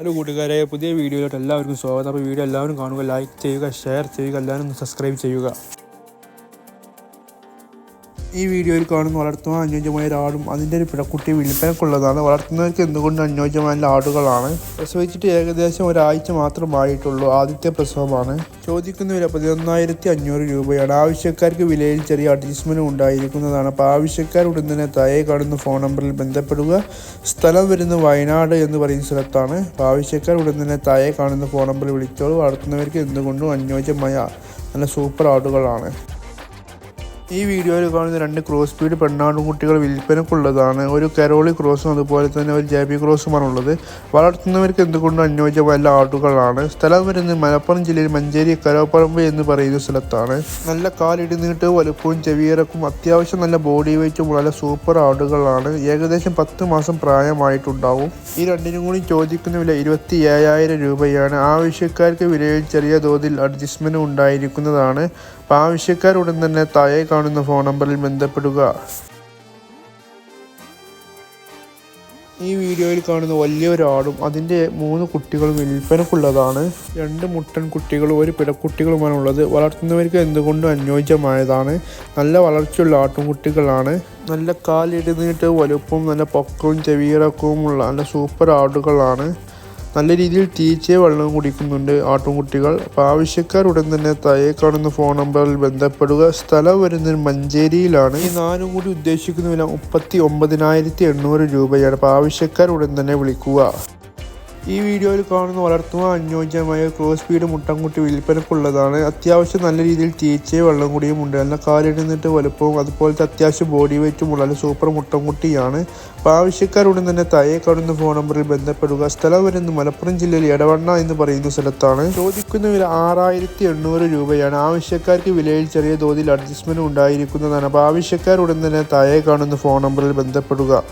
Hello കൂട്ടുകാരെ പുതിയ വീഡിയോയിലോട്ട് എല്ലാവർക്കും സ്വാഗതം. അപ്പോൾ വീഡിയോ എല്ലാവരും കാണുക ലൈക്ക് ചെയ്യുക ഷെയർ ചെയ്യുക എല്ലാവരും സബ്സ്ക്രൈബ് ചെയ്യുക. ഈ വീഡിയോയിൽ കാണുന്ന വളർത്തുവാൻ അനുയോജ്യമായ ഒരു ആടും അതിന്റെ ഒരു പിഴക്കുട്ടി വിൽപ്പനക്കുള്ളതാണ് വളർത്തുന്നവർക്ക് എന്തുകൊണ്ട് അനുയോജ്യമായ ആടുകളാണ്. പ്രസവിച്ചിട്ട് ഏകദേശം ഒരാഴ്ച മാത്രമായിട്ടുള്ളൂ ആദ്യത്തെ പ്രസവമാണ്. ചോദിക്കുന്ന വില പതിനൊന്നായിരത്തി അഞ്ഞൂറ് രൂപയാണ്. ആവശ്യക്കാർക്ക് വിലയിൽ ചെറിയ അഡ്ജസ്റ്റ്മെന്റ് ഉണ്ടായിരിക്കുന്നതാണ്. അപ്പോൾ ആവശ്യക്കാർ ഉടൻ തന്നെ താഴെ കാണുന്ന ഫോൺ നമ്പറിൽ ബന്ധപ്പെടുക. സ്ഥലം വരുന്നത് വയനാട് എന്ന് പറയുന്ന സ്ഥലത്താണ്. അപ്പോൾ ആവശ്യക്കാർ ഉടൻ തന്നെ താഴെ കാണുന്ന ഫോൺ നമ്പറിൽ വിളിച്ചോളൂ. വളർത്തുന്നവർക്ക് എന്തുകൊണ്ടും അനുയോജ്യമായ നല്ല സൂപ്പർ ആടുകളാണ്. ഈ വീഡിയോയിൽ കാണുന്ന രണ്ട് ക്രോസ് സ്പീഡ് പെണ്ണാടും കുട്ടികൾ വിൽപ്പനക്കുള്ളതാണ് ഒരു കരോളി ക്രോസും അതുപോലെ തന്നെ ഒരു ജാബി ക്രോസുമാണ് ഉള്ളത്. വളർത്തുന്നവർക്ക് എന്തുകൊണ്ടും അനുയോജ്യമായ ആടുകളാണ്. സ്ഥലം വരുന്നത് മലപ്പുറം ജില്ലയിൽ മഞ്ചേരി കരോപ്പറമ്പ് എന്ന് പറയുന്ന സ്ഥലത്താണ്. നല്ല കാലിടി നീട്ട് വലുപ്പവും ചെവിയിറക്കും അത്യാവശ്യം നല്ല ബോഡി വെയിറ്റും വളരെ സൂപ്പർ ആടുകളാണ്. ഏകദേശം പത്ത് മാസം പ്രായമായിട്ടുണ്ടാവും. ഈ രണ്ടിനും കൂടി ചോദിക്കുന്ന വില ഇരുപത്തി ഏഴായിരം രൂപയാണ്. ആവശ്യക്കാർക്ക് വിലയിൽ ചെറിയ തോതിൽ അഡ്ജസ്റ്റ്മെന്റ് ഉണ്ടായിരിക്കുന്നതാണ്. അപ്പോൾ ആവശ്യക്കാരുടൻ തന്നെ താഴെ കാണുന്ന ഫോൺ നമ്പറിൽ ബന്ധപ്പെടുക. ഈ വീഡിയോയിൽ കാണുന്ന വലിയൊരാടും അതിന്റെ മൂന്ന് കുട്ടികളും വിൽപ്പനക്കുള്ളതാണ്. രണ്ട് മുട്ടൻ കുട്ടികളും ഒരു പിടക്കുട്ടികളുമാണ് ഉള്ളത് വളർത്തുന്നവർക്ക് എന്തുകൊണ്ടും അനുയോജ്യമായതാണ്. നല്ല വളർച്ചയുള്ള ആട്ടുംകുട്ടികളാണ്. നല്ല കാലിടുന്നിട്ട് വലുപ്പവും നല്ല പൊക്കവും ചെവിയിറക്കവും ഉള്ള നല്ല സൂപ്പർ ആടുകളാണ്. നല്ല രീതിയിൽ തീച്ചയെ വെള്ളം കുടിക്കുന്നുണ്ട്. ആട്ടുംകുട്ടികൾ അപ്പോൾ ആവശ്യക്കാർ ഉടൻ തന്നെ താഴെ കാണുന്ന ഫോൺ നമ്പറിൽ ബന്ധപ്പെടുക. സ്ഥലം വരുന്നത് മഞ്ചേരിയിലാണ്. ഈ നാനും കൂടി ഉദ്ദേശിക്കുന്ന വില മുപ്പത്തി ഒമ്പതിനായിരത്തി എണ്ണൂറ് രൂപയാണ്. അപ്പോൾ ആവശ്യക്കാർ ഉടൻ തന്നെ വിളിക്കുക. ഈ വീഡിയോയിൽ കാണുന്ന വളർത്തുവാൻ അനുയോജ്യമായ ക്രോസ് സ്പീഡ് മുട്ടൻകുട്ടി വിൽപ്പനക്കുള്ളതാണ്. അത്യാവശ്യം നല്ല രീതിയിൽ തീച്ച വെള്ളം കൂടിയും ഉണ്ട്. നല്ല കാലിടുന്നിട്ട് വലുപ്പവും അതുപോലത്തെ അത്യാവശ്യം ബോഡി വെയിറ്റും ഉള്ള സൂപ്പർ മുട്ടൻകുട്ടിയാണ്. അപ്പോൾ ആവശ്യക്കാരുടൻ തന്നെ താഴെ കാണുന്ന ഫോൺ നമ്പറിൽ ബന്ധപ്പെടുക. സ്ഥലം വരുന്നത് മലപ്പുറം ജില്ലയിൽ എടവണ്ണ എന്ന് പറയുന്ന സ്ഥലത്താണ്. ചോദിക്കുന്ന വില ആറായിരത്തി എണ്ണൂറ് രൂപയാണ്. ആവശ്യക്കാർക്ക് വിലയിൽ ചെറിയ തോതിൽ അഡ്ജസ്റ്റ്മെന്റ് ഉണ്ടായിരിക്കുന്നതാണ്. അപ്പോൾ ആവശ്യക്കാരുടൻ തന്നെ താഴെ കാണുന്ന ഫോൺ നമ്പറിൽ ബന്ധപ്പെടുക.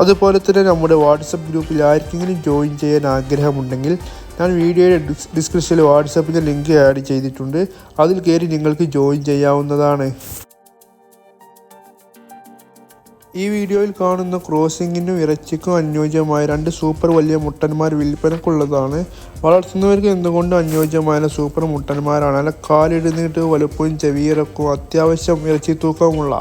അതുപോലെ തന്നെ നമ്മുടെ വാട്സപ്പ് ഗ്രൂപ്പിൽ ആർക്കെങ്കിലും ജോയിൻ ചെയ്യാൻ ആഗ്രഹമുണ്ടെങ്കിൽ ഞാൻ വീഡിയോയുടെ ഡിസ്ക്രിപ്ഷനിൽ വാട്സപ്പിന്റെ ലിങ്ക് ആഡ് ചെയ്തിട്ടുണ്ട്. അതിൽ കയറി നിങ്ങൾക്ക് ജോയിൻ ചെയ്യാവുന്നതാണ്. ഈ വീഡിയോയിൽ കാണുന്ന ക്രോസിങ്ങിനും ഇറച്ചിക്കും അനുയോജ്യമായ രണ്ട് സൂപ്പർ വലിയ മുട്ടന്മാർ വിൽപ്പനക്കുള്ളതാണ്. വളർത്തുന്നവർക്ക് എന്തുകൊണ്ടും അനുയോജ്യമായ സൂപ്പർ മുട്ടന്മാരാണ്. അല്ല കാലിടുന്നിട്ട് വലുപ്പവും ചെവിയിറക്കും അത്യാവശ്യം ഇറച്ചി തൂക്കമുള്ള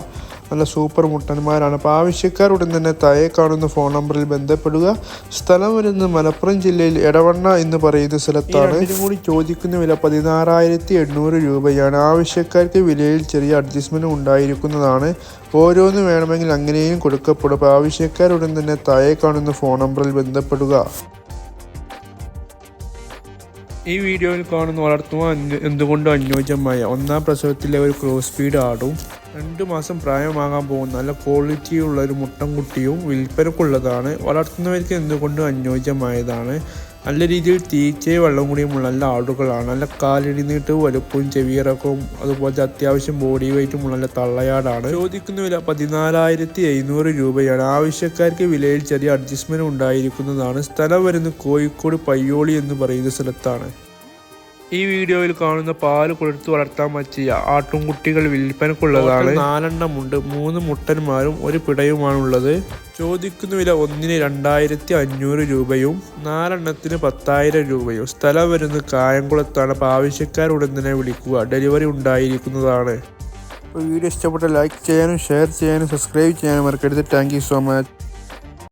നല്ല സൂപ്പർ മുട്ടന്മാരാണ്. അപ്പോൾ ആവശ്യക്കാർ ഉടൻ തന്നെ താഴെ കാണുന്ന ഫോൺ നമ്പറിൽ ബന്ധപ്പെടുക. സ്ഥലം വരുന്നത് മലപ്പുറം ജില്ലയിൽ എടവണ്ണ എന്ന് പറയുന്ന സ്ഥലത്താണ്. ഇതിനും കൂടി ചോദിക്കുന്ന വില പതിനാറായിരത്തി എണ്ണൂറ് രൂപയാണ്. ആവശ്യക്കാർക്ക് വിലയിൽ ചെറിയ അഡ്ജസ്റ്റ്മെന്റ് ഉണ്ടായിരിക്കുന്നതാണ്. ഓരോന്ന് വേണമെങ്കിൽ അങ്ങനെയും കൊടുക്കപ്പെടും. അപ്പോൾ ആവശ്യക്കാരുടൻ തന്നെ താഴെ കാണുന്ന ഫോൺ നമ്പറിൽ ബന്ധപ്പെടുക. ഈ വീഡിയോയിൽ കാണുന്ന വളർത്തുവാൻ എന്തുകൊണ്ടും അനുയോജ്യമായ ഒന്നാം പ്രസവത്തിലെ ഒരു ക്രോസ് സ്പീഡ് ആടും. രണ്ട് മാസം പ്രായമാകാൻ പോകുന്ന നല്ല ക്വാളിറ്റിയുള്ള ഒരു മുട്ടൻകുട്ടിയും വിൽപ്പനക്കുള്ളതാണ്. വളർത്തുന്നവർക്ക് എന്തുകൊണ്ടും അനുയോജ്യമായതാണ്. നല്ല രീതിയിൽ തീറ്റയും വെള്ളം കൂടിയുമുള്ള നല്ല ആടുകളാണ്. നല്ല കാലിടിനീട്ട് വലുപ്പവും ചെവിയിറക്കവും അതുപോലത്തെ അത്യാവശ്യം ബോഡി വെയിറ്റും ഉള്ള നല്ല തള്ളയാടാണ്. ചോദിക്കുന്ന വില പതിനാലായിരത്തി എഴുന്നൂറ് രൂപയാണ്. ആവശ്യക്കാർക്ക് വിലയിൽ ചെറിയ അഡ്ജസ്റ്റ്മെന്റ് ഉണ്ടായിരിക്കുന്നതാണ്. സ്ഥലം വരുന്നത് കോഴിക്കോട് പയ്യോളി എന്ന് പറയുന്ന സ്ഥലത്താണ്. ഈ വീഡിയോയിൽ കാണുന്ന പാൽ കൊടുത്ത് വളർത്താൻ പറ്റിയ ആട്ടുംകുട്ടികൾ വിൽപ്പനക്കുള്ളതാണ്. നാലെണ്ണമുണ്ട് മൂന്ന് മുട്ടന്മാരും ഒരു പിടയുമാണുള്ളത്. ചോദിക്കുന്ന വില ഒന്നിന് രണ്ടായിരത്തി അഞ്ഞൂറ് രൂപയും നാലെണ്ണത്തിന് പത്തായിരം രൂപയും. സ്ഥലം വരുന്നത് കായംകുളത്താണ്. അപ്പോൾ ആവശ്യക്കാരുടൻ തന്നെ വിളിക്കുക. ഡെലിവറി ഉണ്ടായിരിക്കുന്നതാണ്. അപ്പോൾ വീഡിയോ ഇഷ്ടപ്പെട്ട ലൈക്ക് ചെയ്യാനും ഷെയർ ചെയ്യാനും സബ്സ്ക്രൈബ് ചെയ്യാനും മറക്കരുത്. Thank you so much.